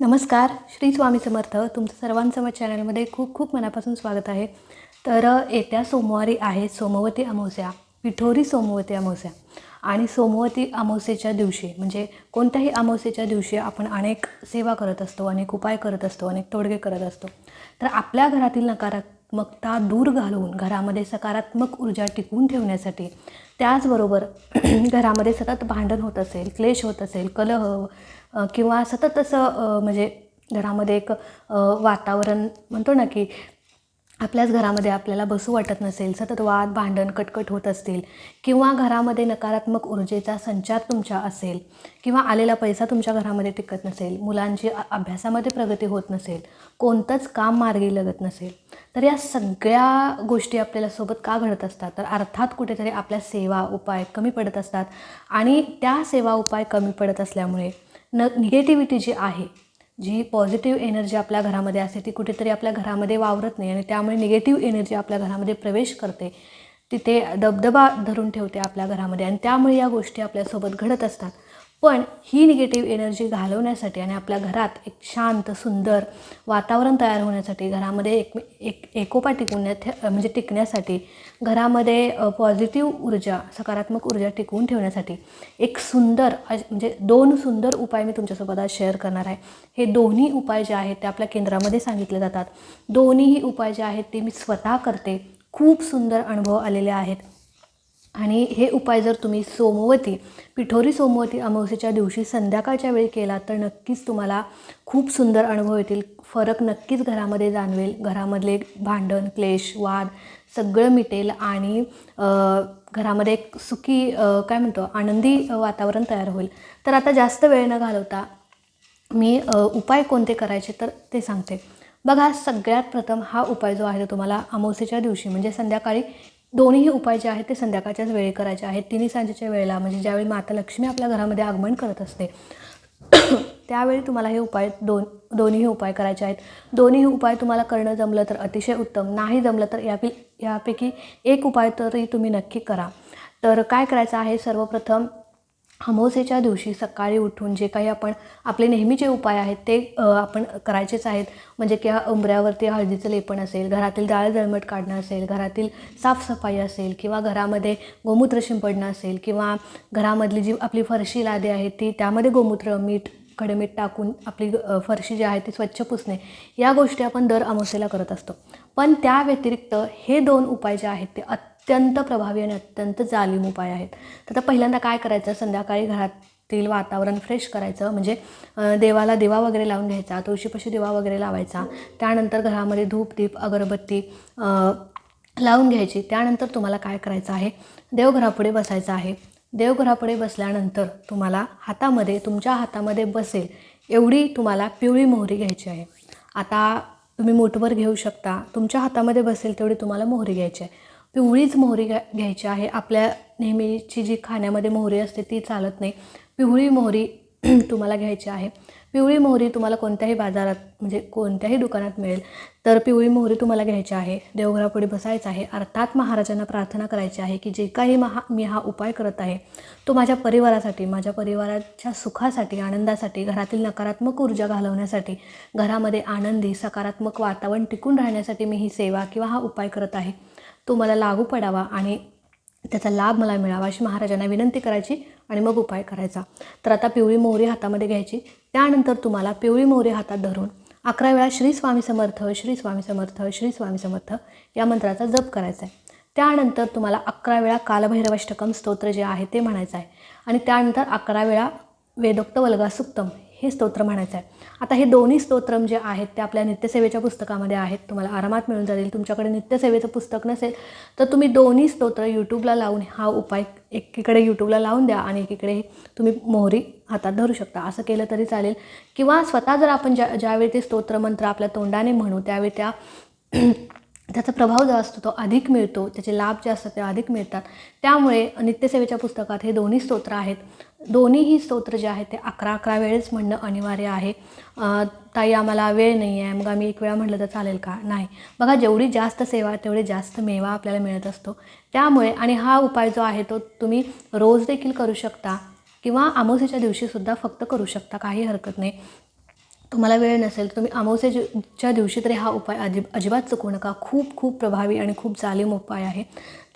नमस्कार श्री स्वामी समर्थ. तुमचं सर्वांचं मग चॅनलमध्ये खूप खूप मनापासून स्वागत आहे. तर येत्या सोमवारी आहे सोमवती अमावस्या पिठोरी सोमवती अमावस्या. आणि सोमवती अमावस्येच्या दिवशी म्हणजे कोणत्याही अमावस्येच्या दिवशी आपण अनेक सेवा करत असतो अनेक उपाय करत असतो अनेक तोडगे करत असतो. तर आपल्या घरातील नकारात्मकता दूर घालवून घरामध्ये सकारात्मक ऊर्जा टिकवून ठेवण्यासाठी त्याचबरोबर घरामध्ये सतत भांडण होत असेल क्लेश होत असेल कलह किंवा सतत असं म्हणजे घरामध्ये एक वातावरण म्हणतो ना की आपल्याच घरामध्ये आपल्याला बसू वाटत नसेल सतत वाद भांडण कटकट होत असतील किंवा घरामध्ये नकारात्मक ऊर्जेचा संचार तुमच्या असेल किंवा आलेला पैसा तुमच्या घरामध्ये टिकत नसेल मुलांची अभ्यासामध्ये प्रगती होत नसेल कोणतंच काम मार्गी लागत नसेल तर या सगळ्या गोष्टी आपल्याला सोबत का घडत असतात? तर अर्थात कुठेतरी आपल्या सेवा उपाय कमी पडत असतात. आणि त्या सेवा उपाय कमी पडत असल्यामुळे न निगेटिव्हिटी जी आहे जी पॉझिटिव्ह एनर्जी आपल्या घरामध्ये असते ती कुठेतरी आपल्या घरामध्ये वावरत नाही आणि त्यामुळे निगेटिव्ह एनर्जी आपल्या घरामध्ये प्रवेश करते. तिथे दबदबा धरून ठेवते आपल्या घरामध्ये आणि त्यामुळे या गोष्टी आपल्यासोबत घडत असतात. पण ही निगेटिव्ह एनर्जी घालवण्यासाठी आणि आपल्या घरात एक शांत सुंदर वातावरण तयार होण्यासाठी घरामध्ये एक एक एकोपा टिकवण्यात म्हणजे टिकण्यासाठी घरामध्ये पॉझिटिव्ह ऊर्जा सकारात्मक ऊर्जा टिकवून ठेवण्यासाठी एक सुंदर म्हणजे दोन सुंदर उपाय मी तुमच्यासोबत आज शेअर करणार आहे. हे दोन्ही उपाय जे आहेत ते आपल्या केंद्रामध्ये सांगितले जातात. दोन्हीही उपाय जे आहेत ते मी स्वतः करते. खूप सुंदर अनुभव आलेले आहेत. आणि हे उपाय जर तुम्ही सोमवती पिठोरी सोमवती अमावस्येच्या दिवशी संध्याकाळच्या वेळी केला तर नक्कीच तुम्हाला खूप सुंदर अनुभव येतील. फरक नक्कीच घरामध्ये जाणवेल. घरामधले भांडण क्लेश वाद सगळं मिटेल आणि घरामध्ये एक सुखी काय म्हणतो आनंदी वातावरण तयार होईल. तर आता जास्त वेळ न घालवता मी उपाय कोणते करायचे तर ते सांगते. बघा सगळ्यात प्रथम हा उपाय जो आहे तो तुम्हाला अमावस्येच्या दिवशी म्हणजे संध्याकाळी दोन्हीही उपाय जे आहेत ते संध्याकाळच्याच वेळी करायचे आहेत. तिन्ही सांजेच्या वेळेला म्हणजे ज्यावेळी माता लक्ष्मी आपल्या घरामध्ये आगमन करत असते त्यावेळी तुम्हाला हे उपाय दोन दोन्हीही उपाय करायचे आहेत. दोन्हीही उपाय तुम्हाला करणं जमलं तर अतिशय उत्तम नाही जमलं तर यापी यापैकी एक उपाय तरी तुम्ही नक्की करा. तर काय करायचं आहे? सर्वप्रथम अमावस्येच्या दिवशी सकाळी उठून जे काही आपण आपले नेहमीचे उपाय आहेत ते आपण करायचेच आहेत. म्हणजे की उंबऱ्यावरती हळदीचं लेपण असेल घरातील डाळ जळमट काढणं असेल घरातील साफसफाई असेल किंवा घरामध्ये गोमूत्र शिंपडणं असेल किंवा घरामधली जी आपली फरशी लादी आहे ती त्यामध्ये गोमूत्र मीठ खडेमीठ टाकून आपली फरशी जी आहे ती स्वच्छ पुसणे या गोष्टी आपण दर अमावस्येला करत असतो. पण त्या व्यतिरिक्त हे दोन उपाय जे आहेत ते अत्यंत प्रभावी आणि अत्यंत जालीम उपाय आहेत. तर आता पहिल्यांदा काय करायचं? संध्याकाळी घरातील वातावरण फ्रेश करायचं. म्हणजे देवाला दिवा वगैरे लावून घ्यायचा तुळशीपाशी दिवा वगैरे लावायचा. त्यानंतर घरामध्ये धूप दीप अगरबत्ती लावून घ्यायची. त्यानंतर तुम्हाला काय करायचं आहे? देवघरापुढे बसायचं आहे. देवघरापुढे बसल्यानंतर तुम्हाला हातामध्ये तुमच्या हातामध्ये बसेल एवढी तुम्हाला पिवळी मोहरी घ्यायची आहे. आता तुम्ही मोठभर घेऊ शकता. तुमच्या हातामध्ये बसेल तेवढी तुम्हाला मोहरी घ्यायची आहे. पिवळीच मोहरी घ्या घ्यायची आहे. आपल्या नेहमीची जी खाण्यामध्ये मोहरी असते ती चालत नाही. पिवळी मोहरी तुम्हाला घ्यायची आहे. पिवळी मोहरी तुम्हाला कोणत्याही बाजारात म्हणजे कोणत्याही दुकानात मिळेल. तर पिवळी मोहरी तुम्हाला घ्यायची आहे. देवघरापुढे बसायचं आहे. अर्थात महाराजांना प्रार्थना करायची आहे की जे काही महा मी हा उपाय करत आहे तो माझ्या परिवारासाठी माझ्या परिवाराच्या सुखासाठी आनंदासाठी घरातील नकारात्मक ऊर्जा घालवण्यासाठी घरामध्ये आनंदी सकारात्मक वातावरण टिकून राहण्यासाठी मी ही सेवा किंवा हा उपाय करत आहे. तो मला लागू पडावा आणि त्याचा लाभ मला मिळावा अशी महाराजांना विनंती करायची आणि मग उपाय करायचा. तर आता पिवळी मोहरी हातामध्ये घ्यायची. त्यानंतर तुम्हाला पिवळी मोहरी हातात धरून अकरा वेळा श्री स्वामी समर्थ श्री स्वामी समर्थ श्री स्वामी समर्थ या मंत्राचा जप करायचा आहे. त्यानंतर तुम्हाला अकरा वेळा कालभैरवाष्टकम स्तोत्र जे आहे ते म्हणायचं आहे. आणि त्यानंतर अकरा वेळा वेदोक्त वल्गासुक्तम हे स्तोत्र म्हणायचं आहे आता हे दोन्ही स्तोत्रम जे आहेत ते आपल्या नित्यसेवेच्या पुस्तकामध्ये आहेत. तुम्हाला आरामात मिळून जातील. तुमच्याकडे नित्यसेवेचं पुस्तक नसेल तर तुम्ही दोन्ही स्तोत्र यूट्यूबला लावून हा उपाय एकीकडे यूट्यूबला लावून द्या आणि एकीकडे तुम्ही मोहरी हातात धरू शकता. असं केलं तरी चालेल. किंवा स्वतः जर आपण ज्या ज्यावेळी ते स्तोत्रमंत्र आपल्या तोंडाने म्हणू त्यावेळी त्या त्याचा प्रभाव जो असतो तो अधिक मिळतो त्याचे लाभ जे असतात ते अधिक मिळतात. त्यामुळे नित्यसेवेच्या पुस्तकात हे दोन्ही स्तोत्र आहेत. दोन्हीही स्तोत्र जे आहेत ते अकरा अकरा वेळेस म्हणणं अनिवार्य आहे. ताई आम्हाला वेळ नाही आहे. मग आम्ही एक वेळा म्हटलं तर चालेल का? नाही. बघा जेवढी जास्त सेवा तेवढे जास्त मेवा आपल्याला मिळत असतो. त्यामुळे आणि हा उपाय जो आहे तो तुम्ही रोज देखील करू शकता किंवा अमावस्येच्या दिवशीसुद्धा फक्त करू शकता. काही हरकत नाही. तुम्हाला वेळ नसेल तुम्ही अमावस्येच्या दिवशी तरी हा उपाय अजिब अजिबात चुकू नका. खूप खूप प्रभावी आणि खूप जालीम उपाय आहे.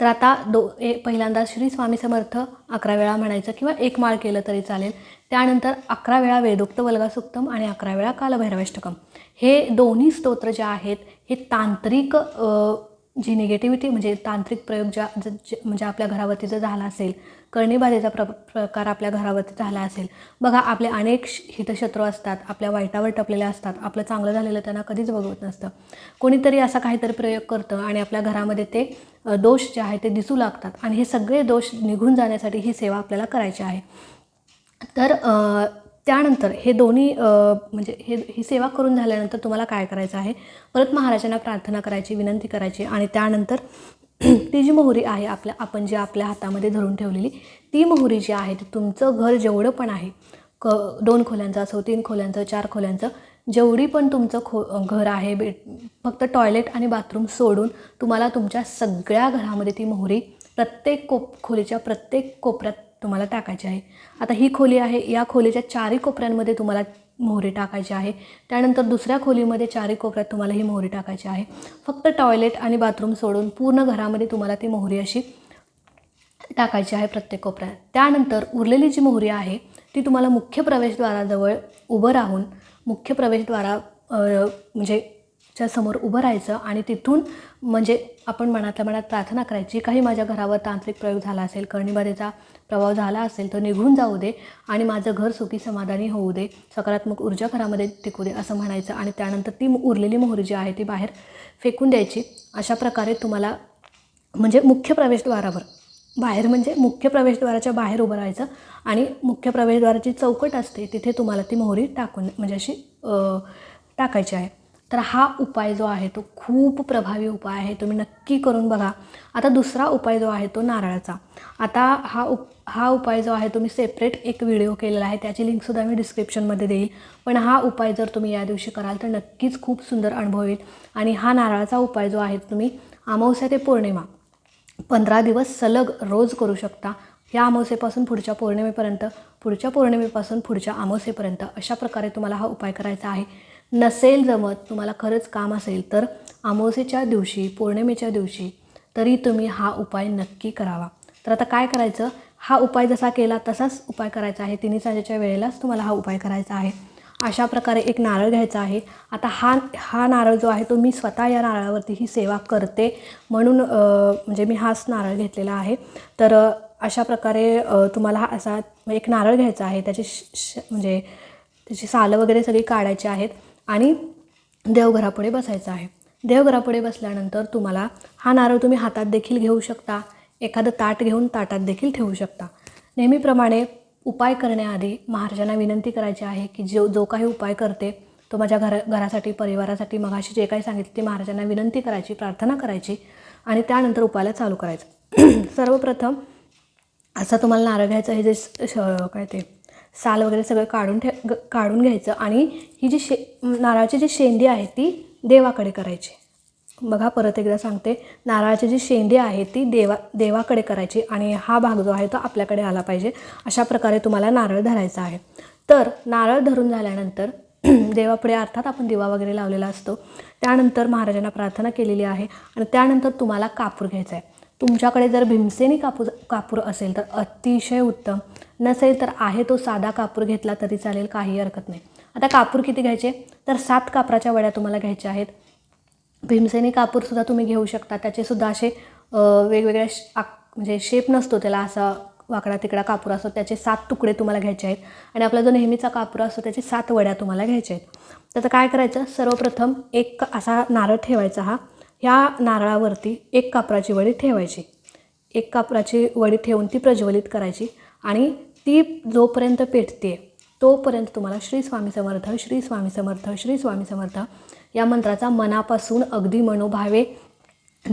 तर आता दो ए पहिल्यांदा श्री स्वामी समर्थ अकरा वेळा म्हणायचं किंवा एक माळ केलं तरी चालेल. त्यानंतर अकरा वेळा वेदोक्त वल्गासुक्तम आणि अकरा वेळा कालभैरवाष्टकम. हे दोन्ही स्तोत्र जे आहेत हे तांत्रिक जी निगेटिव्हिटी म्हणजे तांत्रिक प्रयोग ज्या ज- जे- म्हणजे आपल्या घरावरती जर झाला असेल कर्णीबाधेचा प्र प्रकार आपल्या घरावरती झाला असेल. बघा आपले अनेक श- हितशत्रू असतात आपल्या वाईटावर टपलेले असतात आपलं चांगलं झालेलं त्यांना कधीच बघवत नसतं. कोणीतरी असा काहीतरी प्रयोग करतं आणि आपल्या घरामध्ये ते दोष जे आहे ते दिसू लागतात आणि हे सगळे दोष निघून जाण्यासाठी ही सेवा आपल्याला करायची आहे. तर त्यानंतर हे दोन्ही म्हणजे हे ही सेवा करून झाल्यानंतर तुम्हाला काय करायचं आहे? परत महाराजांना प्रार्थना करायची विनंती करायची आणि त्यानंतर ती जी मोहरी आहे आपल्या आपण जी आपल्या हातामध्ये धरून ठेवलेली ती मोहरी जी आहे ती तुमचं घर जेवढं पण आहे क दोन खोल्यांचं असो तीन खोल्यांचं चार खोल्यांचं जेवढी पण तुमचं खो घर आहे बे फक्त टॉयलेट आणि बाथरूम सोडून तुम्हाला तुमच्या सगळ्या घरामध्ये ती मोहरी प्रत्येक कोप खोलीच्या प्रत्येक कोपऱ्यात तुम्हाला टाकायची आहे. आता ही खोली आहे या खोलीच्या चारही कोपऱ्यांमध्ये तुम्हाला मोहरी टाकायची आहे. त्यानंतर दुसऱ्या खोलीमध्ये चारही कोपऱ्यात तुम्हाला ही मोहरी टाकायची आहे. फक्त टॉयलेट आणि बाथरूम सोडून पूर्ण घरामध्ये तुम्हाला ती मोहरी अशी टाकायची आहे प्रत्येक कोपऱ्यात. त्यानंतर उरलेली जी मोहरी आहे ती तुम्हाला मुख्य प्रवेशद्वाराजवळ उभं राहून मुख्य प्रवेशद्वारा म्हणजे च्या समोर उभं राहायचं आणि तिथून म्हणजे आपण मनातल्या मनात प्रार्थना करायची. काही माझ्या घरावर तांत्रिक प्रयोग झाला असेल कर्णीबाधेचा प्रभाव झाला असेल तर निघून जाऊ दे आणि माझं घर सुखी समाधानी होऊ दे. सकारात्मक ऊर्जा घरामध्ये टिकू दे असं म्हणायचं आणि त्यानंतर ती उरलेली मोहरी जी आहे ती बाहेर फेकून द्यायची. अशा प्रकारे तुम्हाला म्हणजे मुख्य प्रवेशद्वारावर बाहेर म्हणजे मुख्य प्रवेशद्वाराच्या बाहेर उभं राहायचं आणि मुख्य प्रवेशद्वाराची चौकट असते तिथे तुम्हाला ती मोहरी टाकून म्हणजे अशी टाकायची आहे. तर हा उपाय जो आहे तो खूप प्रभावी उपाय आहे. तुम्ही नक्की करून बघा. आता दुसरा उपाय जो आहे तो नारळाचा. आता हा उप हा उपाय जो आहे तो मी सेपरेट एक व्हिडिओ केलेला आहे. त्याची लिंकसुद्धा मी डिस्क्रिप्शनमध्ये देईल. पण हा उपाय जर तुम्ही या दिवशी कराल तर नक्कीच खूप सुंदर अनुभव येईल. आणि हा नारळाचा उपाय जो आहे तुम्ही अमावस्या ते पौर्णिमा पंधरा दिवस सलग रोज करू शकता. या अमावस्येपासून पुढच्या पौर्णिमेपर्यंत पुढच्या पौर्णिमेपासून पुढच्या अमावस्येपर्यंत अशा प्रकारे तुम्हाला हा उपाय करायचा आहे. नसेल जमत तुम्हाला खरंच काम असेल तर अमावस्येच्या दिवशी पौर्णिमेच्या दिवशी तरी तुम्ही हा उपाय नक्की करावा. तर आता काय करायचं? हा उपाय जसा केला तसाच उपाय करायचा आहे. तिन्ही सांजेच्या वेळेलाच तुम्हाला हा उपाय करायचा आहे. अशा प्रकारे एक नारळ घ्यायचा आहे. आता हा हा नारळ जो आहे तो मी स्वतः या नारळावरती ही सेवा करते. म्हणून म्हणजे मी हाच नारळ घेतलेला आहे. तर अशा प्रकारे तुम्हाला हा असा एक नारळ घ्यायचा आहे. त्याची श- श- म्हणजे त्याची सालं वगैरे सगळी काढायची आहेत. आणि देवघरापुढे बसायचं आहे. देवघरापुढे बसल्यानंतर तुम्हाला हा नारळ तुम्ही हातात देखील घेऊ शकता. एखादं ताट घेऊन ताटात देखील ठेवू शकता. नेहमीप्रमाणे उपाय करण्याआधी महाराजांना विनंती करायची आहे की जो जो काही उपाय करते तो माझ्या घर घरासाठी परिवारासाठी मगाशी जे काही सांगितले ते महाराजांना विनंती करायची प्रार्थना करायची आणि त्यानंतर उपायाला चालू करायचं. सर्वप्रथम असा तुम्हाला नारळ घ्यायचं हे जे श- काय ते साल वगैरे सगळं काढून ठे ग- काढून घ्यायचं आणि ही जी शे नारळाची जी शेंडी आहे ती देवाकडे करायची. बघा परत एकदा सांगते. नारळाची जी शेंडी आहे ती देवा देवाकडे करायची आणि हा भाग जो आहे तो आपल्याकडे आला पाहिजे. अशा प्रकारे तुम्हाला नारळ धरायचा आहे. तर नारळ धरून झाल्यानंतर देवापुढे अर्थात आपण दिवा वगैरे लावलेला असतो. त्यानंतर महाराजांना प्रार्थना केलेली आहे आणि त्यानंतर तुम्हाला कापूर घ्यायचा आहे. तुमच्याकडे जर भीमसेनी कापूर कापूर असेल तर अतिशय उत्तम. नसेल तर आहे तो साधा कापूर घेतला तरी चालेल काही हरकत नाही. आता कापूर किती घ्यायचे? तर सात कापराच्या वड्या तुम्हाला घ्यायच्या आहेत. भीमसेनी कापूरसुद्धा तुम्ही घेऊ शकता. त्याचेसुद्धा असे वेगवेगळ्या आक म्हणजे शेप नसतो त्याला असा वाकडा तिकडा कापूर असतो. त्याचे सात तुकडे तुम्हाला घ्यायचे आहेत. आणि आपला जो नेहमीचा कापूर असतो त्याचे सात वड्या तुम्हाला घ्यायच्या आहेत. तर आता काय करायचं? सर्वप्रथम एक असा नारळ ठेवायचा हा. ह्या नारळावरती एक कापराची वडी ठेवायची. एक कापराची वडी ठेवून ती प्रज्वलित करायची आणि ती जोपर्यंत पेटते तोपर्यंत तुम्हाला श्री स्वामी समर्थ श्री स्वामी समर्थ श्री स्वामी समर्थ या मंत्राचा मनापासून अगदी मनोभावे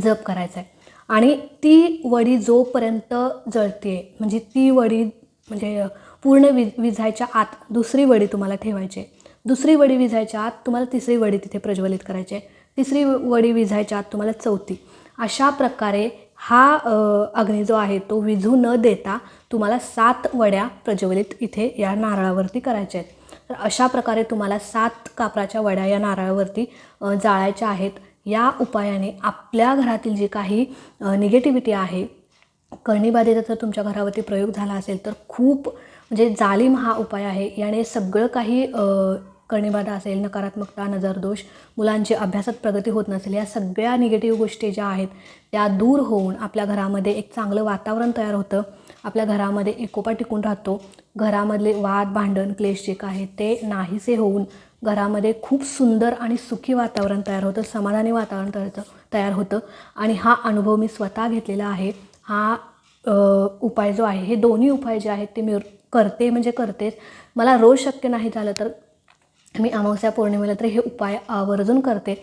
जप करायचा आहे. आणि ती वडी जोपर्यंत जळते म्हणजे ती वडी म्हणजे पूर्ण वि विझायच्या आत दुसरी वडी तुम्हाला ठेवायची आहे. दुसरी वडी विझायच्या आत तुम्हाला तिसरी वडी तिथे प्रज्वलित करायची आहे. तिसरी वडी विझायच्या आत तुम्हाला चौथी. अशा प्रकारे हा अग्नी जो आहे तो विझू न देता तुम्हाला सात वड्या प्रज्वलित इथे या नारळावरती करायच्या आहेत. तर अशा प्रकारे तुम्हाला सात कापराच्या वड्या या नारळावरती जाळायच्या आहेत. या उपायाने आपल्या घरातील जी काही निगेटिव्हिटी आहे कणीबाधेचा जर तुमच्या घरावरती प्रयोग झाला असेल तर खूप म्हणजे जालिम हा उपाय आहे. याने सगळं काही कणीबाधा असेल नकारात्मकता नजरदोष मुलांची अभ्यासात प्रगती होत नसेल या सगळ्या निगेटिव्ह गोष्टी ज्या आहेत त्या दूर होऊन आपल्या घरामध्ये एक चांगलं वातावरण तयार होतं. आपल्या घरामध्ये एकोपा टिकून राहतो. घरामधले वाद भांडण क्लेश जे काय ते नाहीसे होऊन घरामध्ये खूप सुंदर आणि सुखी वातावरण तयार होतं समाधानी वातावरण तयार तयार होतं. आणि हा अनुभव मी स्वतः घेतलेला आहे. हा उपाय जो आहे हे दोन्ही उपाय जे आहेत ते मी करते म्हणजे करतेच. मला रोज शक्य नाही झालं तर मी अमावस्या पौर्णिमेला तर हे उपाय आवर्जून करते.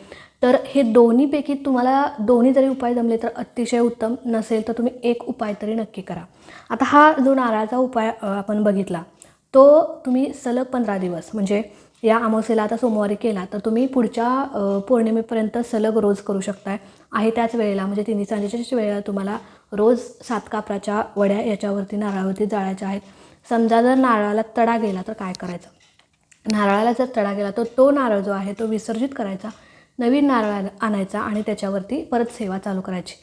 तर हे दोन्हीपैकी तुम्हाला दोन्ही जरी उपाय जमले तर अतिशय उत्तम. नसेल तर तुम्ही एक उपाय तरी नक्की करा. आता हा जो नारळाचा उपाय आपण बघितला तो तुम्ही सलग पंधरा दिवस म्हणजे या अमावस्येला आता सोमवारी केला तर तुम्ही पुढच्या पौर्णिमेपर्यंत सलग रोज करू शकताय. आहे त्याच वेळेला म्हणजे तिन्ही सांजेच्याच वेळेला तुम्हाला रोज सात कापराच्या वड्या याच्यावरती नारळावरती जाळायच्या आहेत. समजा जर नारळाला तडा गेला तर काय करायचं? नारळाला जर तडा गेला तर तो नारळ जो आहे तो विसर्जित करायचा नवीन नारळ आणायचा आणि त्याच्यावरती परत सेवा चालू करायची.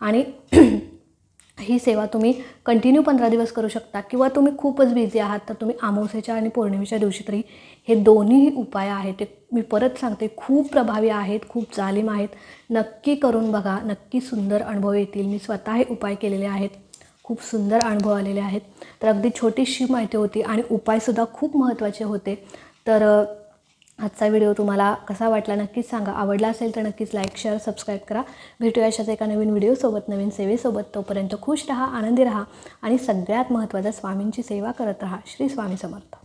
आणि ही सेवा तुम्ही कंटिन्यू पंधरा दिवस करू शकता किंवा तुम्ही खूपच बिझी आहात तर तुम्ही आमोसेच्या आणि पौर्णिमेच्या दिवशी तरी हे दोन्ही उपाय आहेत. ते मी परत सांगते खूप प्रभावी आहेत खूप जालिम आहेत. नक्की करून बघा नक्की सुंदर अनुभव येतील. मी स्वतः हे उपाय केलेले आहेत. खूप सुंदर अनुभव आलेले आहेत. तर अगदी छोटीशी माहिती होती आणि उपायसुद्धा खूप महत्त्वाचे होते. तर आजचा व्हिडिओ तुम्हाला कसा वाटला नक्कीच सांगा. आवडला असेल तर नक्कीच लाईक शेअर सबस्क्राईब करा. भेटूया अशाच एका नवीन व्हिडिओसोबत नवीन सेवेसोबत. तोपर्यंत खुश राहा आनंदी राहा आणि सगळ्यात महत्त्वाचं स्वामींची सेवा करत राहा. श्री स्वामी समर्थ.